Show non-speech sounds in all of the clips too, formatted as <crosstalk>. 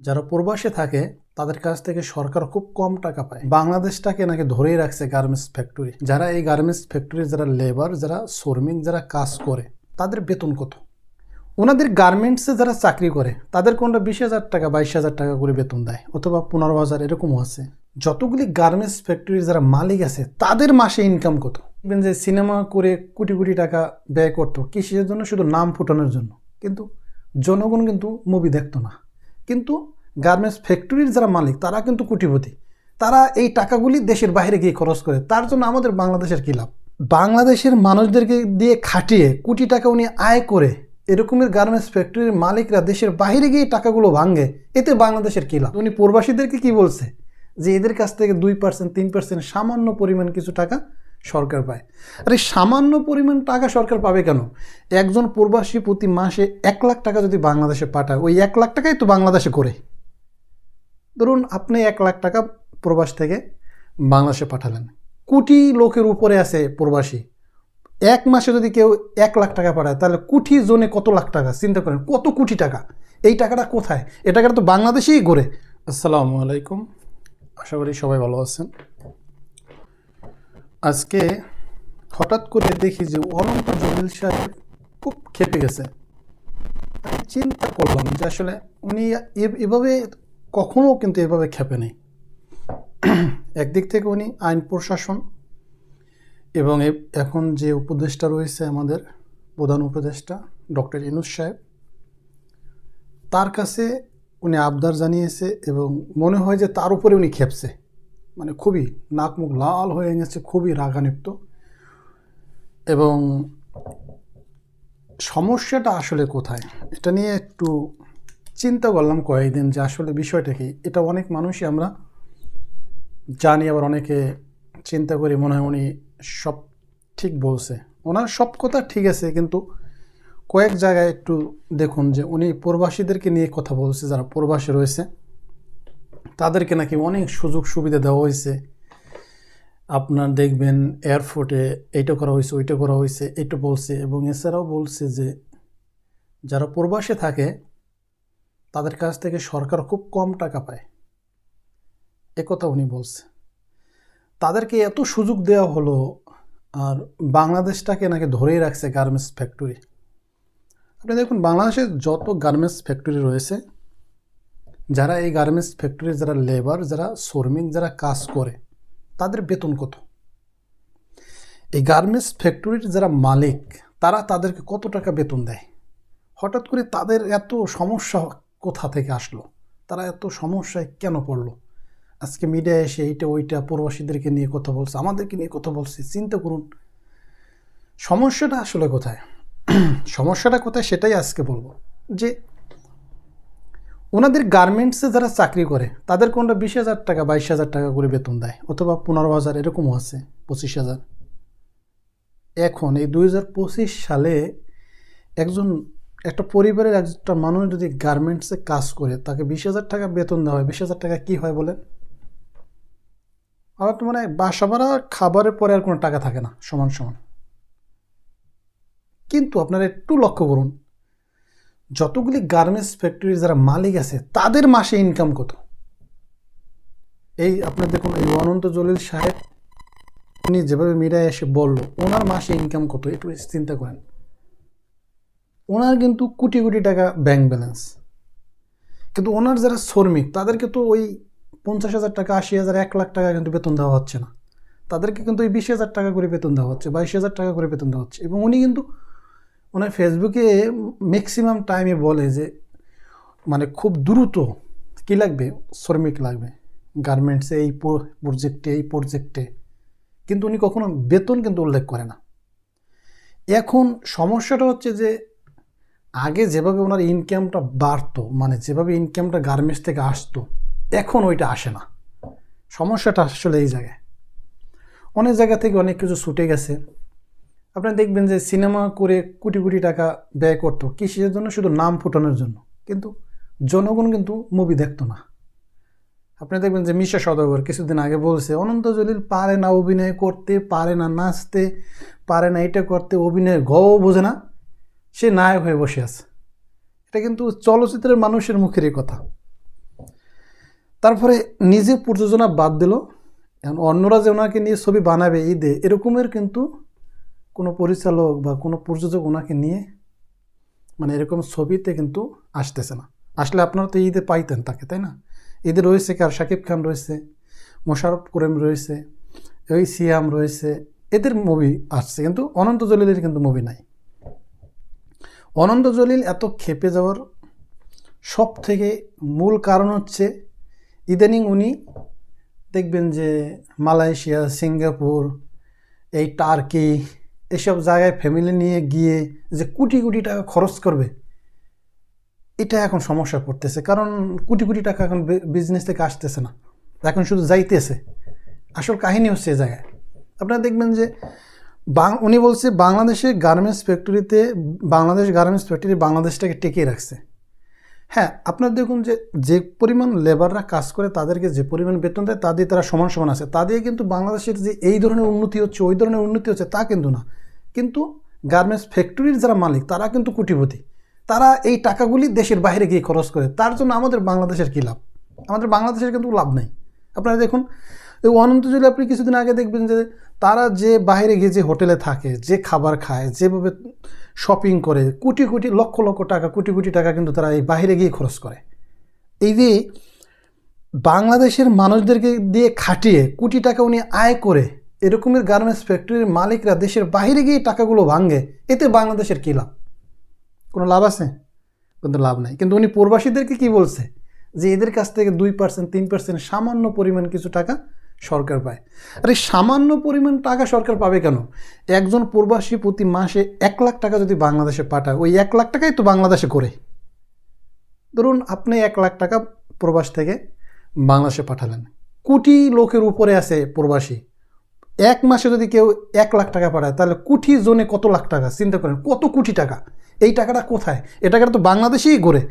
যারা প্রবাসে থাকে, তাদের কাছ থেকে সরকার খুব কম টাকা পায়। বাংলাদেশটাকে নাকি ধরেই রাখছে গার্মেন্টস ফ্যাক্টরি। যারা এই গার্মেন্টস ফ্যাক্টরি, যারা লেবার, যারা শ্রমিক, যারা কাজ করে, তাদের বেতন কত? ওনাদের গার্মেন্টসে যারা চাকরি করে, তাদের কোনটা বিশ হাজার টাকা, বাইশ হাজার টাকা করে বেতন দেয়? অথবা পনেরো হাজার, এরকমও আছে। যতগুলি গার্মেন্টস ফ্যাক্টরির যারা মালিক আছে, তাদের মাসে ইনকাম কত? দেখবেন যে সিনেমা করে কোটি কোটি টাকা ব্যয় করতো কিসের জন্য শুধু নাম ফুটানোর জন্য। কিন্তু জনগণ কিন্তু মুভি দেখতো না। কিন্তু গার্মেন্টস ফ্যাক্টরির যারা মালিক, তারা কিন্তু কোটিপতি। তারা এই টাকাগুলি দেশের বাইরে গিয়ে খরচ করে। তার জন্য আমাদের বাংলাদেশের কী লাভ? বাংলাদেশের মানুষদেরকে দিয়ে খাটিয়ে কোটি টাকা উনি আয় করে এরকমের গার্মেন্টস ফ্যাক্টরির মালিকরা দেশের বাইরে গিয়ে টাকাগুলো ভাঙে, এতে বাংলাদেশের কী লাভ? উনি প্রবাসীদেরকে কি বলছে? যে এদের কাছ থেকে দুই পার্সেন্ট তিন পার্সেন্ট সামান্য পরিমাণ কিছু টাকা সরকার পায়। আর এই সামান্য পরিমাণ টাকা সরকার পাবে কেন? একজন প্রবাসী প্রতি মাসে এক লাখ টাকা যদি বাংলাদেশে পাঠায়, ওই এক লাখ টাকাই তো বাংলাদেশে করে। ধরুন আপনি এক লাখ টাকা প্রবাস থেকে বাংলাদেশে পাঠালেন। কোটি লোকের উপরে আছে প্রবাসী। এক মাসে যদি কেউ এক লাখ টাকা পাঠায়, তাহলে কোটি জনে কত লাখ টাকা? চিন্তা করেন, কত কোটি টাকা? এই টাকাটা কোথায়? এই টাকাটা তো বাংলাদেশেই গড়ে। আসসালামু আলাইকুম। আশা করি সবাই ভালো আছেন। আজকে হঠাৎ করে দেখি যে অনন্ত জলিল সাহেব খুব খেপে গেছে। আমি চিন্তা করলাম যে আসলে উনি এভাবে কখনো কিন্তু এভাবে খেপে নেই। একদিক থেকে উনি আইন প্রশাসন এবং, এখন যে উপদেষ্টা রয়েছে আমাদের প্রধান উপদেষ্টা ডক্টর ইনুস সাহেব, তার কাছে উনি আবদার জানিয়েছে এবং মনে হয় যে তার উপরে উনি খেপছে। মানে খুবই নাক মুখ লাল হয়ে গেছে খুবই রাগান্বিত। এবং সমস্যাটা আসলে কোথায়? এটা নিয়ে একটু চিন্তা করলাম কয়েকদিন যে আসলে বিষয়টা কি? এটা অনেক মানুষই আমরা জানি, আবার অনেকে চিন্তা করি মনে হয় উনি সব ঠিক বলছে। ওনার সব কথা ঠিক আছে, কিন্তু কয়েক জায়গায় একটু দেখুন যে উনি প্রবাসীদেরকে নিয়ে কথা বলছে, যারা প্রবাসী রয়েছে। তাদেরকে নাকি অনেক সুযোগ সুবিধা দেওয়া হয়েছে। আপনার দেখবেন এয়ারপোর্টে এইটা করা হয়েছে, ওইটা করা হয়েছে এটা বলছে এবং এছাড়াও বলছে যে যারা প্রবাসে থাকে, তাদের কাছ থেকে সরকার খুব কম টাকা পায়। একথা উনি বলছে। তাদেরকে এত সুযোগ দেওয়া হলো, আর বাংলাদেশটাকে নাকি ধরেই রাখছে গার্মেন্টস ফ্যাক্টরি আপনি দেখুন, বাংলাদেশে যত গার্মেন্টস ফ্যাক্টরি রয়েছে যারা এই গার্মেন্টস ফ্যাক্টরির যারা লেবার যারা শ্রমিক, যারা কাজ করে, তাদের বেতন কত? এই গার্মেন্টস ফ্যাক্টরির যারা মালিক, তারা তাদেরকে কত টাকা বেতন দেয়? হঠাৎ করে তাদের এত সমস্যা কোথা থেকে আসলো? তারা এত সমস্যায় কেন পড়ল? আজকে মিডিয়ায় এসে এইটা, ওইটা প্রবাসীদেরকে নিয়ে কথা বলছে, আমাদেরকে নিয়ে কথা বলছে, চিন্তা করুন। সমস্যাটা আসলে কোথায়? <clears throat> সমস্যাটা কোথায় সেটাই আজকে বলব যে ওনাদের গার্মেন্টসে যারা চাকরি করে, তাদের কোনটা বিশ হাজার টাকা, বাইশ হাজার টাকা করে বেতন দেয়? অথবা পনেরো হাজার, এরকমও আছে, পঁচিশ হাজার। এখন এই দুই হাজার পঁচিশ সালে একজন, একটা পরিবারের একটা মানুষ যদি গার্মেন্টসে কাজ করে, তাকে বিশ হাজার টাকা বেতন দেওয়া হয়, বিশ হাজার টাকা কী হয় বলেন? আমার তো মানে বাসা ভাড়া খাবারের পরে আর কোনো টাকা থাকে না, সমান সমান। কিন্তু আপনারা একটু লক্ষ্য করুন যতগুলি গার্মেন্টস ফ্যাক্টরির যারা মালিক আছে, তাদের মাসে ইনকাম কত? এই আপনার দেখুন, এই অনন্ত জলিল সাহেব, উনি যেভাবে মিডিয়ায় এসে বলল, ওনার মাসে ইনকাম কত? একটু চিন্তা করেন। ওনার কিন্তু কোটি কোটি টাকা ব্যাংক ব্যালেন্স কিন্তু ওনার যারা শ্রমিক, তাদেরকে তো ওই পঞ্চাশ হাজার টাকা, আশি হাজার, এক লাখ টাকা কিন্তু বেতন দেওয়া হচ্ছে না। তাদেরকে কিন্তু ওই বিশ হাজার টাকা করে বেতন দেওয়া হচ্ছে, বাইশ হাজার টাকা করে বেতন দেওয়া হচ্ছে। এবং উনি কিন্তু ওনার ফেসবুকে ম্যাক্সিমাম টাইমে বলে যে মানে খুব দ্রুত কী লাগবে? শ্রমিক লাগবে। গার্মেন্টসে এই প্রজেক্টে এই প্রজেক্টে কিন্তু উনি কখনো বেতন কিন্তু উল্লেখ করে না। এখন সমস্যাটা হচ্ছে যে, আগে যেভাবে ওনার ইনকামটা বাড়তো মানে যেভাবে ইনকামটা গার্মেন্টস থেকে আসতো, এখন ওইটা আসে না। সমস্যাটা আসলে এই জায়গায়। অনেক জায়গা থেকে অনেক কিছু ছুটে গেছে। আপনারা দেখবেন যে সিনেমা করে কোটি কোটি টাকা ব্যয় করতো কিসের জন্য, শুধু নাম ফুটানোর জন্য। কিন্তু জনগণ কিন্তু মুভি দেখতো না। আপনি দেখবেন যে মিশা সদাগর কিছুদিন আগে বলছে, অনন্ত জলিল পারে না অভিনয় করতে, পারে না নাচতে, পারে না এটা করতে, অভিনয়ের গও বোঝে না। সে নায়ক হয়ে বসে আছে। এটা কিন্তু চলচ্চিত্রের মানুষের মুখেরই কথা। তারপরে নিজে প্রযোজনা বাদ দিল। অন্যরা যে ওনাকে নিয়ে ছবি বানাবে ঈদে, এরকমের কিন্তু কোনো পরিচালক বা কোনো প্রযোজক ওনাকে নিয়ে মানে এরকম ছবিতে কিন্তু আসতেছে না। আসলে আপনারা তো ঈদে পাইতেন তাকে, তাই না? ঈদে রয়েছে কার? শাকিব খান রয়েছে মোশারফ করিম রয়েছে ওই সিয়াম রয়েছে, এদের মুভি আসছে। কিন্তু অনন্ত জলিলের কিন্তু মুভি নাই। অনন্ত জলিল এত খেপে যাওয়ার সব থেকে মূল কারণ হচ্ছে ইদানিং উনি দেখবেন যে মালয়েশিয়া, সিঙ্গাপুর, এই টার্কি এসব জায়গায় ফ্যামিলি নিয়ে গিয়ে যে কোটি কোটি টাকা খরচ করবে, এটা এখন সমস্যা পড়তেছে। কারণ কোটি কোটি টাকা এখন বিজনেস থেকে আসতেছে না। এখন শুধু যাইতেছে। আসল কাহিনী হচ্ছে এ জায়গায়। আপনারা দেখবেন যে বাং উনি বলছে বাংলাদেশের গার্মেন্টস ফ্যাক্টরিতে বাংলাদেশ গার্মেন্টস ফ্যাক্টরি বাংলাদেশটাকে টেকে রাখছে। হ্যাঁ আপনার দেখুন যে যে পরিমাণ লেবাররা কাজ করে, তাদেরকে যে পরিমাণ বেতন দেয়, তা দিয়ে তারা সমান সমান আছে। তা দিয়ে কিন্তু বাংলাদেশের যে এই ধরনের উন্নতি হচ্ছে, ওই ধরনের উন্নতি হচ্ছে, তা কিন্তু না। কিন্তু গার্মেন্টস ফ্যাক্টরির যারা মালিক, তারা কিন্তু কুটিপতি। তারা এই টাকাগুলি দেশের বাইরে গিয়ে খরচ করে। তার জন্য আমাদের বাংলাদেশের কী লাভ? আমাদের বাংলাদেশের কিন্তু লাভ নেই। আপনারা দেখুন অনন্ত জলি আপনি কিছুদিন আগে দেখবেন যে তারা যে বাইরে গিয়ে যে হোটেলে থাকে, যে খাবার খায়, যেভাবে শপিং করে, কোটি কোটি, লক্ষ লক্ষ টাকা, কোটি কোটি টাকা কিন্তু তারা এই বাইরে গিয়ে খরচ করে। এই যে বাংলাদেশের মানুষদেরকে দিয়ে খাটিয়ে কোটি টাকা উনি আয় করে এরকমের গার্মেন্টস ফ্যাক্টরির মালিকরা দেশের বাইরে গিয়ে টাকাগুলো ভাঙে, এতে বাংলাদেশের কী লাভ? কোনো লাভ আছে? কিন্তু লাভ নাই। কিন্তু উনি প্রবাসীদেরকে কি বলছে? যে এদের কাছ থেকে দুই পার্সেন্ট তিন পার্সেন্ট সামান্য পরিমাণ কিছু টাকা সরকার পায়। আর এই সামান্য পরিমাণ টাকা সরকার পাবে কেন? একজন প্রবাসী প্রতি মাসে এক লাখ টাকা যদি বাংলাদেশে পাঠায়, ওই এক লাখ টাকাই তো বাংলাদেশে করে। ধরুন আপনি এক লাখ টাকা প্রবাস থেকে বাংলাদেশে পাঠালেন। কোটি লোকের উপরে আছে প্রবাসী। এক মাসে যদি কেউ এক লাখ টাকা পাঠায়, তাহলে কোটি জনে কত লাখ টাকা? চিন্তা করেন, কত কোটি টাকা? এই টাকাটা কোথায়? এ টাকাটা তো বাংলাদেশেই ঘুরে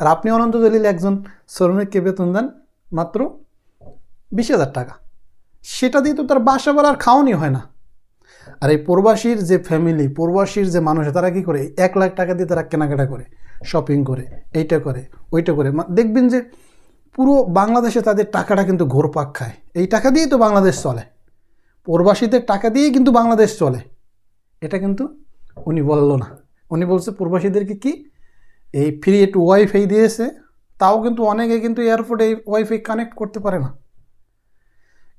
আর আপনি অনন্ত জলিল একজন শ্রমিককে বেতন দেন মাত্র বিশ হাজার টাকা। সেটা দিয়ে তো তার বাসা আর খাওয়ানি হয় না। আর এই প্রবাসীর যে ফ্যামিলি প্রবাসীর যে মানুষ, তারা কি করে? এক লাখ টাকা দিয়ে তারা কেনাকাটা করে শপিং করে, এইটা করে, ওইটা করে। দেখবেন যে পুরো বাংলাদেশে তাদের টাকাটা কিন্তু ঘোরপাক খায়। এই টাকা দিয়েই তো বাংলাদেশ চলে। প্রবাসীদের টাকা দিয়েই কিন্তু বাংলাদেশ চলে। এটা কিন্তু উনি বলল না। উনি বলছে, প্রবাসীদেরকে কি এই ফ্রি একটু ওয়াইফাই দিয়েছে? তাও কিন্তু অনেকে কিন্তু এয়ারপোর্টে এই ওয়াইফাই কানেক্ট করতে পারে না।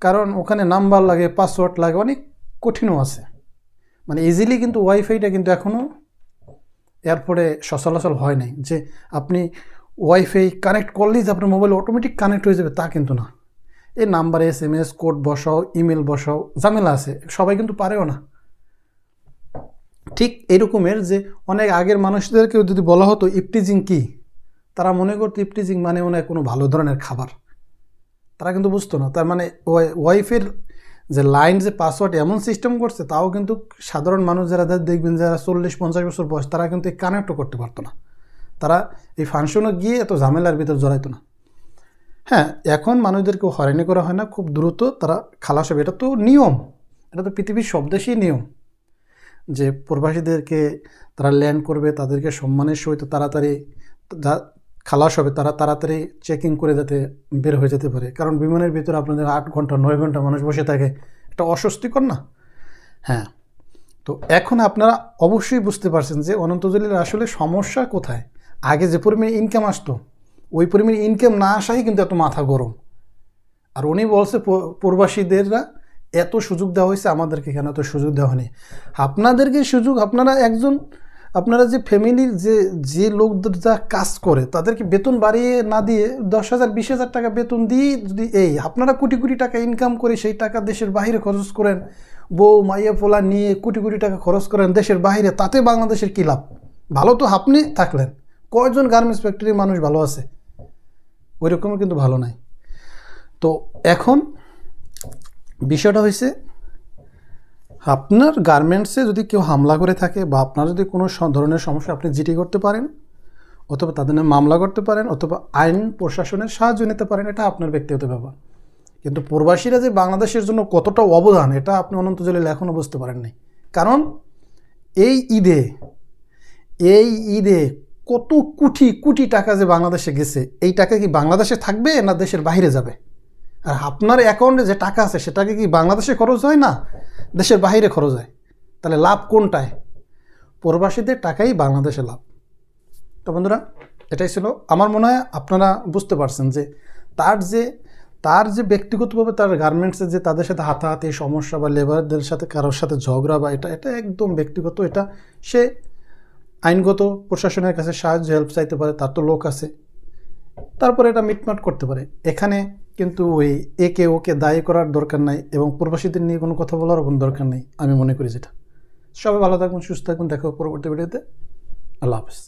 কারণ ওখানে নাম্বার লাগে পাসওয়ার্ড লাগে, অনেক কঠিনও আছে। মানে ইজিলি কিন্তু ওয়াইফাইটা কিন্তু এখনও এরপরে সচলাচল হয় নাই। যে আপনি ওয়াইফাই কানেক্ট করলেই যে আপনার মোবাইল অটোমেটিক কানেক্ট হয়ে যাবে তা কিন্তু না। এই নাম্বারে এস এম এস কোড বসাও ইমেল বসাও, ঝামেলা আছে, সবাই কিন্তু পারেও না। ঠিক এরকমের যে অনেক আগের মানুষদেরকেও যদি বলা হতো, ইপটিজিং কি? তারা মনে করতো ইপটিজিং মানে হয় কোনো ভালো ধরনের খাবার। তারা কিন্তু বুঝতো না। তার মানে ওয়াই- ওয়াইফের যে লাইন, যে পাসওয়ার্ড এমন সিস্টেম করছে, তাও কিন্তু সাধারণ মানুষ যারা দেখবেন যারা চল্লিশ, পঞ্চাশ বছর বয়স, তারা কিন্তু এই কানেক্টও করতে পারতো না। তারা এই ফাংশনে গিয়ে এত ঝামেলার ভিতর জড়াইতো না। হ্যাঁ এখন মানুষদেরকে হয়রানি করা হয় না, খুব দ্রুত তারা খালাস হবে। এটা তো নিয়ম। এটা তো পৃথিবীর সব দেশেই নিয়ম। যে প্রবাসীদেরকে তারা ল্যান্ড করবে, তাদেরকে সম্মানের সহিত তাড়াতাড়ি খালাস হবে, তারা তাড়াতাড়ি চেকিং করে যাতে বের হয়ে যেতে পারে। কারণ বিমানের ভিতরে আপনাদের আট ঘণ্টা, নয় ঘণ্টা মানুষ বসে থাকে, এটা অস্বস্তিকর না? হ্যাঁ। তো এখন আপনারা অবশ্যই বুঝতে পারছেন যে অনন্ত জলিলের আসলে সমস্যা কোথায়? আগে যে পরিমাণে ইনকাম আসতো, ওই পরিমাণে ইনকাম না আসাই কিন্তু এত মাথা গরম। আর উনি বলছে প্রবাসীদেররা এত সুযোগ দেওয়া হয়েছে, আমাদেরকে কেন এত সুযোগ দেওয়া হয়নি। আপনাদেরকে সুযোগ, আপনারা একজন আপনারা যে ফ্যামিলির যে যে লোকদের যা কাজ করে, তাদেরকে বেতন বাড়িয়ে না দিয়ে দশ হাজার, বিশ হাজার টাকা বেতন দিয়ে যদি এই, আপনারা কোটি কোটি টাকা ইনকাম করে সেই টাকা দেশের বাইরে খরচ করেন, বউ, মাইয়া, পোলা নিয়ে কোটি কোটি টাকা খরচ করেন দেশের বাইরে তাতে বাংলাদেশের কী লাভ? ভালো তো আপনি থাকলেন, কয়জন গার্মেন্টস ফ্যাক্টরির মানুষ ভালো আছে? ওই রকমের কিন্তু ভালো নাই। তো এখন বিষয়টা হয়েছে আপনার গার্মেন্টসে যদি কেউ হামলা করে থাকে বা আপনার যদি কোনো ধরনের সমস্যা আপনি জিটি করতে পারেন, অথবা তাদের নামে মামলা করতে পারেন, অথবা আইন প্রশাসনের সাহায্য নিতে পারেন, এটা আপনার ব্যক্তিগত ব্যাপার। কিন্তু প্রবাসীরা যে বাংলাদেশের জন্য কতটা অবদান, এটা আপনি অনন্ত জলিল এখনও বুঝতে পারেননি। কারণ এই ঈদে এই ঈদে কত কোটি কোটি টাকা যে বাংলাদেশে গেছে, এই টাকা কি বাংলাদেশে থাকবে না দেশের বাইরে যাবে? আর আপনার অ্যাকাউন্টে যে টাকা আছে, সেটাকে কি বাংলাদেশে খরচ হয় না? দেশের বাইরে খরচ হয়। তাহলে লাভ কোনটায়? প্রবাসীদের টাকাই বাংলাদেশে লাভ। তো বন্ধুরা, এটাই ছিল। আমার মনে হয় আপনারা বুঝতে পারছেন যে তার যে তার যে ব্যক্তিগতভাবে তার গার্মেন্টসে যে তাদের সাথে হাতাহাতি সমস্যা বা লেবারদের সাথে কারোর সাথে ঝগড়া বা এটা এটা একদম ব্যক্তিগত, এটা সে আইনগত প্রশাসনের কাছে সাহায্য হেল্প চাইতে পারে, তার তো লোক আছে। তারপরে এটা মিটমাট করতে পারে। এখানে কিন্তু ওই একে ওকে দায়ী করার দরকার নাই এবং প্রবাসীদের নিয়ে কোনো কথা বলারও কোনো দরকার নেই, আমি মনে করি যেটা। সবাই ভালো থাকুন সুস্থ থাকুন দেখো পরবর্তী ভিডিওতে। আল্লাহ হাফেজ।